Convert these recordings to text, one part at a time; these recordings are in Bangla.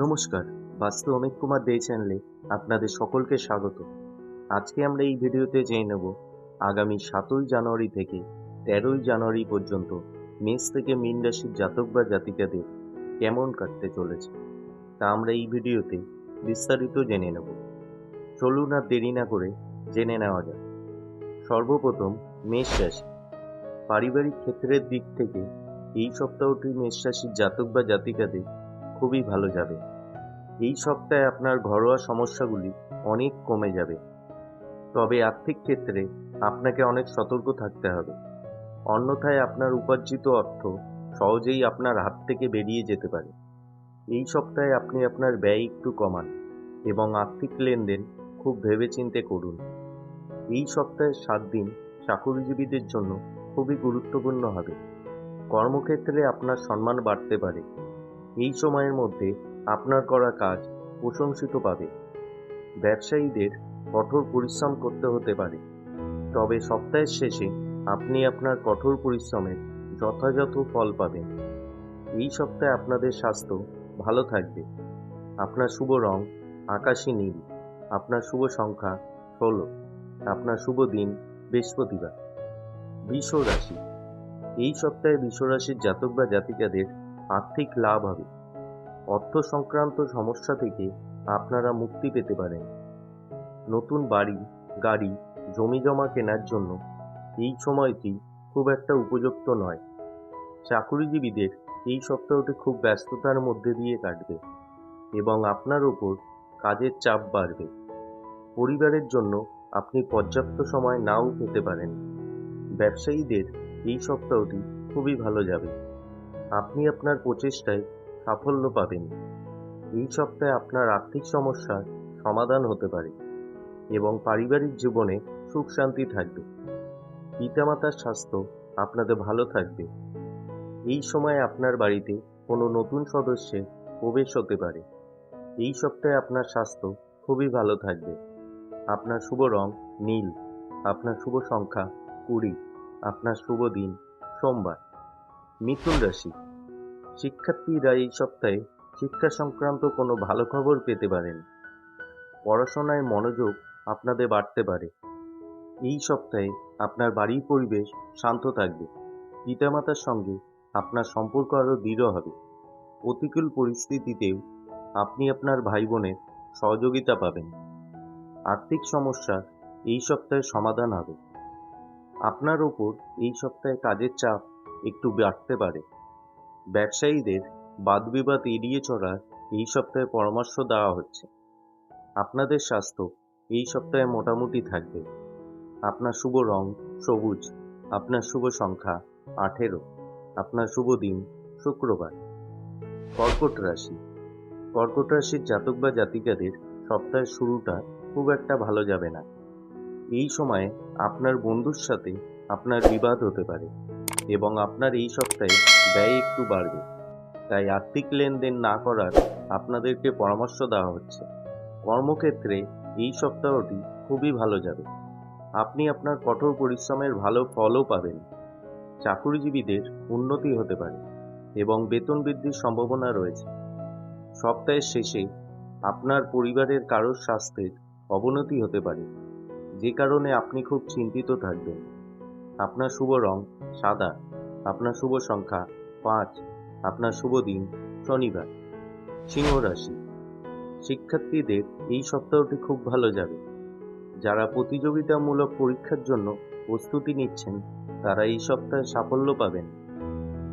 নমস্কার, বাস্তু অমিত কুমার দে চ্যানেলে আপনাদের সকলকে স্বাগত। আজকে আমরা এই ভিডিওতে জেনে নেব, আগামী সাতই জানুয়ারি থেকে তেরোই জানুয়ারি পর্যন্ত মেষ থেকে মীন রাশির জাতক বা জাতিকাদের কেমন কাটতে চলেছে, তা আমরা এই ভিডিওতে বিস্তারিত জেনে নেব। চলুন আর দেরি না করে জেনে নেওয়া যাক। সর্বপ্রথম মেষ রাশি। পারিবারিক ক্ষেত্রের দিক থেকে এই সপ্তাহটি মেষ রাশির জাতক বা জাতিকাদের খুবই ভালো যাবে। এই সপ্তাহে আপনার ঘরোয়া সমস্যাগুলি অনেক কমে যাবে। তবে আর্থিক ক্ষেত্রে আপনাকে অনেক সতর্ক থাকতে হবে। অন্যথায় আপনার উপার্জিত অর্থ সহজেই আপনার হাত থেকে বেরিয়ে যেতে পারে। এই সপ্তাহে আপনি আপনার ব্যয় একটু কমান এবং আর্থিক লেনদেন খুব ভেবেচিন্তে করুন। এই সপ্তাহের সাত দিন চাকুরিজীবীদের জন্য খুবই গুরুত্বপূর্ণ হবে। কর্মক্ষেত্রে আপনার সম্মান বাড়তে পারে। এই সময়ের মধ্যে আপনার করা কাজ প্রশংসিত পাবে। ব্যবসায়ীদের কঠোর পরিশ্রম করতে হতে পারে। তবে সপ্তাহের শেষে আপনি আপনার কঠোর পরিশ্রমের যথাযথ ফল পাবেন। এই সপ্তাহে আপনাদের স্বাস্থ্য ভালো থাকবে। আপনার শুভ রং আকাশী নীল, আপনার শুভ সংখ্যা ষোলো, আপনার শুভ দিন বৃহস্পতিবার। বৃষ রাশি এই সপ্তাহে বৃষ রাশির জাতক বা জাতিকাদের আর্থিক লাভ হবে। অর্থ সংক্রান্ত সমস্যা থেকে আপনারা মুক্তি পেতে পারেন। নতুন বাড়ি, গাড়ি জমি জমা কেনার জন্য এই সময়টি খুব একটা উপযুক্ত নয়। চাকুরিজীবীদের এই সপ্তাহটি খুব ব্যস্ততার মধ্যে দিয়ে কাটবে এবং আপনার ওপর কাজের চাপ বাড়বে। পরিবারের জন্য আপনি পর্যাপ্ত সময় নাও পেতে পারেন। ব্যবসায়ীদের এই সপ্তাহটি খুবই ভালো যাবে। আপনি আপনার প্রচেষ্টায় সাফল্য পাবেন। এই সপ্তাহে আপনার আর্থিক সমস্যার সমাধান হতে পারে এবং পারিবারিক জীবনে সুখ শান্তি থাকবে। পিতামাতার স্বাস্থ্য আপনাদের ভালো থাকবে। এই সময় আপনার বাড়িতে কোনো নতুন সদস্যের প্রবেশ হতে পারে। এই সপ্তাহে আপনার স্বাস্থ্য খুবই ভালো থাকবে। আপনার শুভ রং নীল, আপনার শুভ সংখ্যা কুড়ি, আপনার শুভ দিন সোমবার, মিথুন রাশি। শিক্ষার্থীরা এই সপ্তাহে শিক্ষা সংক্রান্ত কোনো ভালো খবর পেতে পারেন। পড়াশোনায় মনোযোগ আপনাদের বাড়তে পারে। এই সপ্তাহে আপনার বাড়ির পরিবেশ শান্ত থাকবে। পিতামাতার সঙ্গে আপনার সম্পর্ক আরও দৃঢ় হবে। প্রতিকূল পরিস্থিতিতেও আপনি আপনার ভাই বোনের সহযোগিতা পাবেন। আর্থিক সমস্যা এই সপ্তাহে সমাধান হবে। আপনার ওপর এই সপ্তাহে কাজের চাপ একটু বাড়তে পারে। ব্যবসায়ীদের বাদবিবাদ এড়িয়ে চলার এই সপ্তাহে পরামর্শ দেওয়া হচ্ছে। আপনাদের স্বাস্থ্য এই সপ্তাহে মোটামুটি থাকবে। আপনার শুভ রং সবুজ, আপনার শুভ সংখ্যা আঠেরো, আপনার শুভ দিন শুক্রবার। কর্কট রাশি। কর্কট রাশির জাতক বা জাতিকাদের সপ্তাহের শুরুটা খুব একটা ভালো যাবে না। এই সময়ে আপনার বন্ধুর সাথে আপনার বিবাদ হতে পারে এবং আপনার এই সপ্তাহে ব্যয় একটু বাড়বে। তাই আর্থিক লেনদেন না করার আপনাদেরকে পরামর্শ দেওয়া হচ্ছে। কর্মক্ষেত্রে এই সপ্তাহটি খুবই ভালো যাবে। আপনি আপনার কঠোর পরিশ্রমের ভালো ফলও পাবেন। চাকুরিজীবীদের উন্নতি হতে পারে এবং বেতন বৃদ্ধির সম্ভাবনা রয়েছে। সপ্তাহের শেষে আপনার পরিবারের কারোর স্বাস্থ্যের অবনতি হতে পারে। যে কারণে আপনি খুব চিন্তিত থাকবেন। আপনার শুভ রং সাদা। আপনার শুভ সংখ্যা পাঁচ, আপনার শুভ দিন, শনিবার। সিংহ রাশি। শিক্ষার্থীদের এই সপ্তাহটি খুব ভালো যাবে। যারা প্রতিযোগিতামূলক পরীক্ষার জন্য প্রস্তুতি নিচ্ছেন, তারা এই সপ্তাহে সাফল্য পাবেন।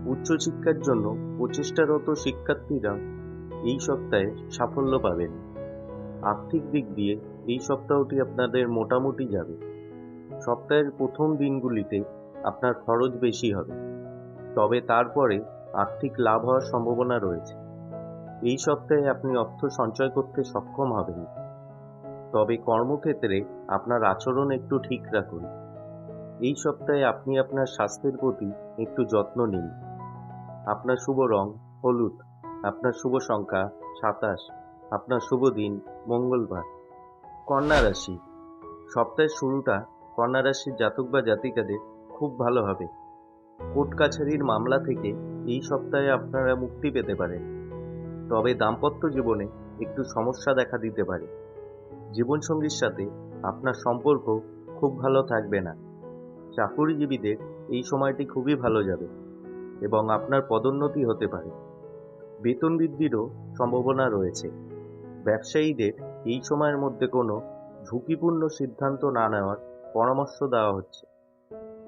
উচ্চশিক্ষার জন্য প্রচেষ্টারত শিক্ষার্থীরা এই সপ্তাহে সাফল্য পাবেন। আর্থিক দিক দিয়ে এই সপ্তাহটি আপনাদের মোটামুটি যাবে। সপ্তাহের প্রথম দিনগুলিতে আপনার খরচ বেশি হবে। তবে তারপরে আর্থিক লাভ হওয়ার সম্ভাবনা রয়েছে। এই সপ্তাহে আপনি অর্থ সঞ্চয় করতে সক্ষম হবেন। তবে কর্মক্ষেত্রে আপনার আচরণ একটু ঠিক রাখুন। এই সপ্তাহে আপনি আপনার স্বাস্থ্যের প্রতি একটু যত্ন নিন। আপনার শুভ রং হলুদ, আপনার শুভ সংখ্যা সাতাশ, আপনার শুভ দিন মঙ্গলবার। কন্যা রাশি। সপ্তাহের শুরুটা কন্যা রাশির জাতক বা জাতিকাদের খুব ভালো হবে। কোর্ট কাছারির মামলা থেকে এই সপ্তাহে আপনারা মুক্তি পেতে পারেন। তবে দাম্পত্য জীবনে একটু সমস্যা দেখা দিতে পারে। জীবনসঙ্গীর সাথে আপনার সম্পর্ক খুব ভালো থাকবে না। চাকুরিজীবীদের এই সময়টি খুবই ভালো যাবে এবং আপনার পদোন্নতি হতে পারে। বেতন বৃদ্ধিরও সম্ভাবনা রয়েছে। ব্যবসায়ীদের এই সময়ের মধ্যে কোনো ঝুঁকিপূর্ণ সিদ্ধান্ত না নেওয়ার পরামর্শ দেওয়া হচ্ছে।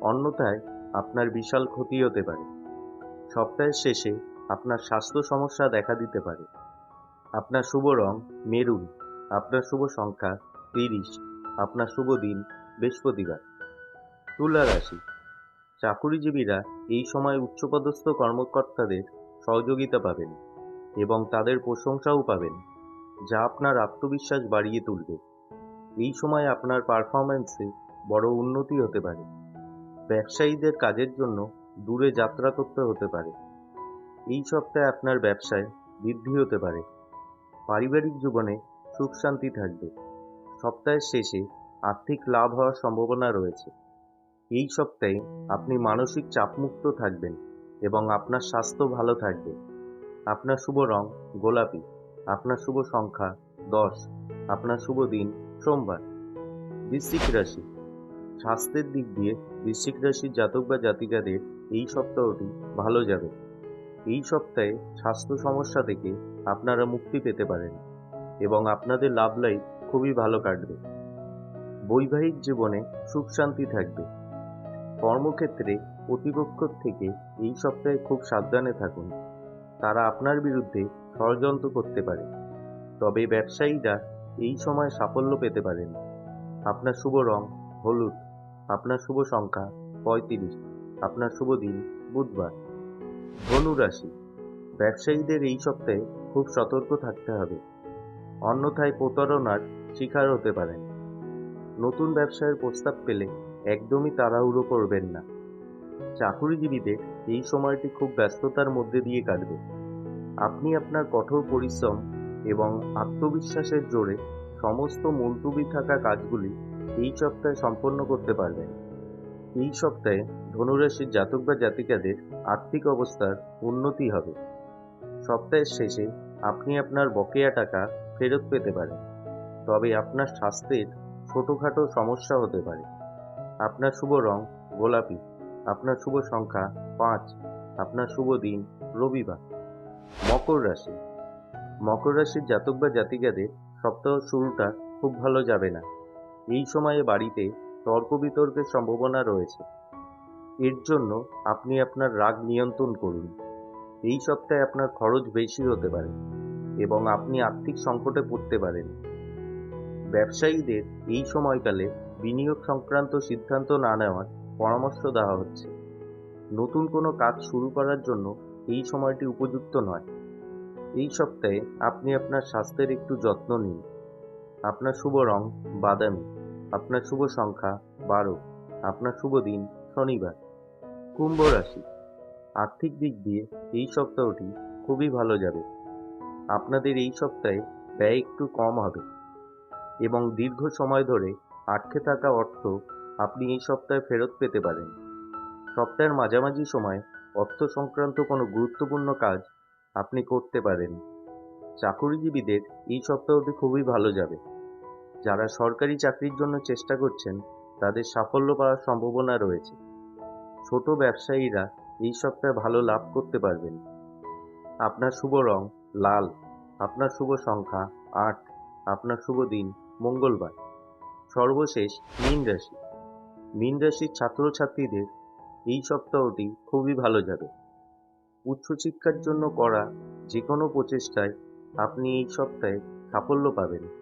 অন্যথায় আপনার বিশাল ক্ষতি হতে পারে। সপ্তাহের শেষে আপনার স্বাস্থ্য সমস্যা দেখা দিতে পারে। আপনার শুভ রং মেরুন, আপনার শুভ সংখ্যা তিরিশ, আপনার শুভ দিন বৃহস্পতিবার। তুলা রাশি। চাকুরিজীবীরা এই সময় উচ্চপদস্থ কর্মকর্তাদের সহযোগিতা পাবেন এবং তাদের প্রশংসাও পাবেন, যা আপনার আত্মবিশ্বাস বাড়িয়ে তুলবে। এই সময় আপনার পারফরম্যান্সে বড় উন্নতি হতে পারে। ব্যবসায়ীদের কাজের জন্য দূরে যাত্রা করতে হতে পারে। এই সপ্তাহে আপনার ব্যবসায় বৃদ্ধি হতে পারে। পারিবারিক জীবনে সুখ শান্তি থাকবে। সপ্তাহের শেষে আর্থিক লাভ হওয়ার সম্ভাবনা রয়েছে। এই সপ্তাহে আপনি মানসিক চাপমুক্ত থাকবেন এবং আপনার স্বাস্থ্য ভালো থাকবে। আপনার শুভ রং গোলাপি, আপনার শুভ সংখ্যা দশ, আপনার শুভ দিন সোমবার। বৃশ্চিক রাশি স্বাস্থ্যের দিক দিয়ে বৃশ্চিক রাশির জাতক বা জাতিকাদের এই সপ্তাহটি ভালো যাবে। এই সপ্তাহে স্বাস্থ্য সমস্যা থেকে আপনারা মুক্তি পেতে পারেন এবং আপনাদের লাভ লাইফ খুবই ভালো কাটবে। বৈবাহিক জীবনে সুখ শান্তি থাকবে। কর্মক্ষেত্রে প্রতিপক্ষ থেকে এই সপ্তাহে খুব সাবধানে থাকুন। তারা আপনার বিরুদ্ধে ষড়যন্ত্র করতে পারে। তবে ব্যবসায়ীরা এই সময় সাফল্য পেতে পারেন। আপনার শুভ রং হলুদ। আপনার শুভ সংখ্যা পঁয়ত্রিশ। আপনার শুভ দিন বুধবার। ধনু রাশি। ব্যবসায়ীদের এই সপ্তাহে খুব সতর্ক থাকতে হবে। অন্যথায় প্রতারণার শিকার হতে পারেন। নতুন ব্যবসায়ের প্রস্তাব পেলে একদমই তাড়াহুড়ো করবেন না। চাকুরিজীবীদের এই সময়টি খুব ব্যস্ততার মধ্যে দিয়ে কাটবে। আপনি আপনার কঠোর পরিশ্রম এবং আত্মবিশ্বাসের জোরে সমস্ত মুলতুবি থাকা কাজগুলি এই সপ্তাহে সম্পন্ন করতে পারবেন। এই সপ্তাহে ধনুরাশির জাতক বা জাতিকাদের আর্থিক অবস্থার উন্নতি হবে। সপ্তাহের শেষে আপনি আপনার বকেয়া টাকা ফেরত পেতে পারেন। তবে আপনার স্বাস্থ্যের ছোটোখাটো সমস্যা হতে পারে। আপনার শুভ রং গোলাপি, আপনার শুভ সংখ্যা পাঁচ, আপনার শুভ দিন রবিবার। মকর রাশি। মকর রাশির জাতক বা জাতিকাদের সপ্তাহ শুরুটা খুব ভালো যাবে না। এই সময়ে বাড়িতে তর্ক বিতর্কের সম্ভাবনা রয়েছে। এর জন্য আপনি আপনার রাগ নিয়ন্ত্রণ করুন। এই সপ্তাহে আপনার খরচ বেশি হতে পারে এবং আপনি আর্থিক সংকটে পড়তে পারেন। ব্যবসায়ীদের এই সময়কালে বিনিয়োগ সংক্রান্ত সিদ্ধান্ত না নেওয়ার পরামর্শ দেওয়া হচ্ছে। নতুন কোনো কাজ শুরু করার জন্য এই সময়টি উপযুক্ত নয়। এই সপ্তাহে আপনি আপনার স্বাস্থ্যের একটু যত্ন নিন। আপনার শুভ রং বাদামি, আপনার শুভ সংখ্যা বারো, আপনার শুভ দিন শনিবার। কুম্ভ রাশি, আর্থিক দিক দিয়ে এই সপ্তাহটি খুবই ভালো যাবে। আপনাদের এই সপ্তাহে ব্যয় একটু কম হবে এবং দীর্ঘ সময় ধরে আটকে থাকা অর্থ আপনি এই সপ্তাহে ফেরত পেতে পারেন। সপ্তাহের মাঝামাঝি সময় অর্থ সংক্রান্ত কোনো গুরুত্বপূর্ণ কাজ আপনি করতে পারেন। চাকুরিজীবীদের এই সপ্তাহটি খুবই ভালো যাবে। যারা সরকারি চাকরির জন্য চেষ্টা করছেন, তাদের সাফল্য পাওয়ার সম্ভাবনা রয়েছে। ছোট ব্যবসায়ীরা এই সপ্তাহে ভালো লাভ করতে পারবেন। আপনার শুভ রং লাল, আপনার শুভ সংখ্যা আট, আপনার শুভ দিন মঙ্গলবার। সর্বশেষ মীন রাশি। মীন রাশির ছাত্রছাত্রীদের এই সপ্তাহটি খুবই ভালো যাবে। উচ্চশিক্ষার জন্য করা যে কোনো প্রচেষ্টায় আপনি এই সপ্তাহে সাফল্য পাবেন।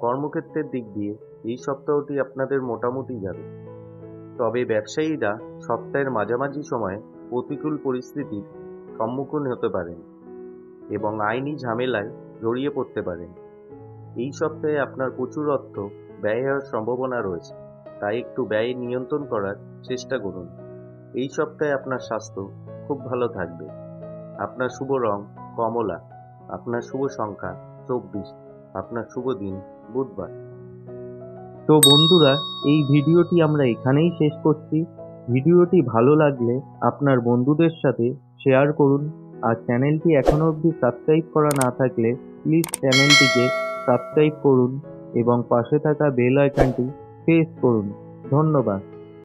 কর্মক্ষেত্রের দিক দিয়ে এই সপ্তাহটি আপনাদের মোটামুটি যাবে। তবে ব্যবসায়ীরা সপ্তাহের মাঝামাঝি সময়ে প্রতিকূল পরিস্থিতির সম্মুখীন হতে পারেন এবং আইনি ঝামেলায় জড়িয়ে পড়তে পারেন। এই সপ্তাহে আপনার প্রচুর অর্থ ব্যয় হওয়ার সম্ভাবনা রয়েছে, তাই একটু ব্যয় নিয়ন্ত্রণ করার চেষ্টা করুন। এই সপ্তাহে আপনার স্বাস্থ্য খুব ভালো থাকবে। আপনার শুভ রং কমলা, আপনার শুভ সংখ্যা চব্বিশ। আপনার শুভ দিন, বুধবার। তো বন্ধুরা, এই ভিডিওটি আমরা এখানেই শেষ করছি। ভিডিওটি ভালো লাগলে আপনার বন্ধুদের সাথে শেয়ার করুন। আর চ্যানেলটি এখনও অবধি সাবস্ক্রাইব করা না থাকলে প্লিজ চ্যানেলটিকে সাবস্ক্রাইব করুন এবং পাশে থাকা বেল আইকনটি প্রেস করুন। ধন্যবাদ।